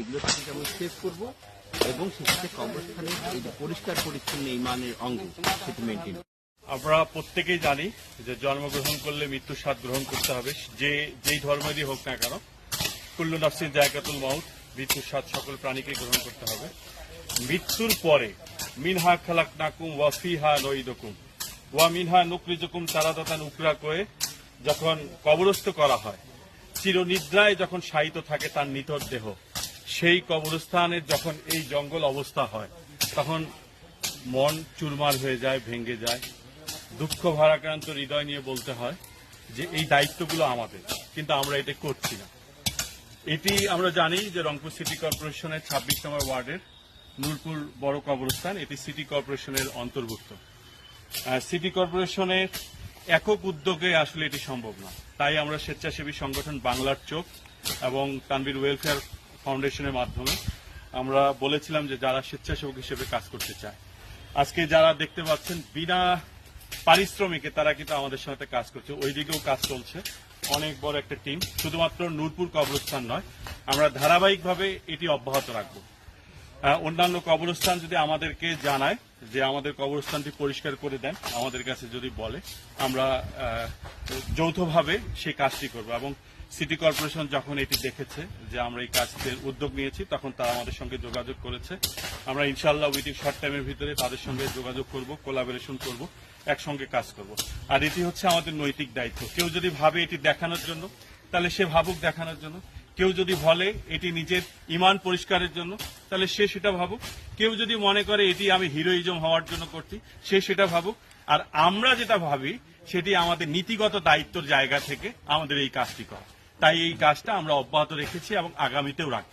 এগুলো থেকে আমরা সেভ এবং এই যে পরিষ্কার পরিচ্ছন্ন অঙ্গ সেটি মেনটেন আমরা প্রত্যেকেই জানি যে জন্মগ্রহণ করলে মৃত্যুর স্বাদ গ্রহণ করতে হবে। যে, যেই ধর্মেরই হোক না কেন, কুল্লু নাফসিন জায়গাতুল মাউত মৃত্যুর স্বাদ সকল প্রাণীকে গ্রহণ করতে হবে। মৃত্যুর পরে, মিনহা খালাক নাকুম ওয়া ফিহা নইদকুম ওয়া মিনহা নুকরিজকুম তারাদাতান উকরা কয়ে যখন কবরস্থ করা হয়, চিরনিদ্রায় যখন শায়িত থাকে তার নিতর দেহ। সেই কবরস্থানের যখন এই জঙ্গল অবস্থা হয়, তখন মন চুরমার হয়ে যায়, ভেঙে যায়। দুঃখ ভারাক্রান্ত হৃদয় নিয়ে বলতে হয় যে এই দায়িত্বগুলো আমাদের, কিন্তু আমরা এটা করছি না। এটি আমরা জানি যে রংপুর সিটি কর্পোরেশনের ছাব্বিশ নম্বর ওয়ার্ডের নূরপুর বড় কবরস্থান, এটি সিটি কর্পোরেশনের অন্তর্ভুক্ত। সিটি কর্পোরেশনের একক উদ্যোগে আসলে এটি সম্ভব না। তাই আমরা স্বেচ্ছাসেবী সংগঠন বাংলার চোখ এবং তানবির ওয়েলফেয়ার ফাউন্ডেশনের মাধ্যমে আমরা বলেছিলাম যে যারা স্বেচ্ছাসেবক হিসেবে কাজ করতে চায়। আজকে যারা দেখতে পাচ্ছেন, বিনা পারিশ্রমিকে তারা কিন্তু আমাদের সাথে কাজ করছে। ওই দিকেও কাজ চলছে। অনেক বড় একটা টিম। শুধুমাত্র নূরপুর কবরস্থান নয়, আমরা ধারাবাহিকভাবে এটি অব্যাহত রাখব। অন্যান্য কবরস্থান যদি আমাদেরকে জানায় যে আমাদের কবরস্থানটি পরিষ্কার করে দেন, আমাদের কাছে যদি বলে, আমরা যৌথভাবে সেই কাজটি করব। এবং সিটি কর্পোরেশন যখন এটি দেখেছে যে আমরা এই কাজটির উদ্যোগ নিয়েছি, তখন তারা আমাদের সঙ্গে যোগাযোগ করেছে। আমরা ইনশাআল্লাহ উইদিন শর্ট টাইমের ভিতরে তাদের সঙ্গে যোগাযোগ করব কোলাবোরেশন করব, একসঙ্গে কাজ করব। আর এটি হচ্ছে আমাদের নৈতিক দায়িত্ব। কেউ যদি ভাবে এটি দেখানোর জন্য, তাহলে সে ভাবুক দেখানোর জন্য। কেউ যদি বলে এটি নিজের ইমান পরিষ্কারের জন্য, তাহলে সে সেটা ভাবুক। কেউ যদি মনে করে এটি আমি হিরোইজম হওয়ার জন্য করছি, সে সেটা ভাবুক। আর আমরা যেটা ভাবি, সেটি আমাদের নীতিগত দায়িত্বর জায়গা থেকে আমাদের এই কাজটি করা। তাই এই কাজটা আমরা অব্যাহত রেখেছি এবং আগামীতেও রাখব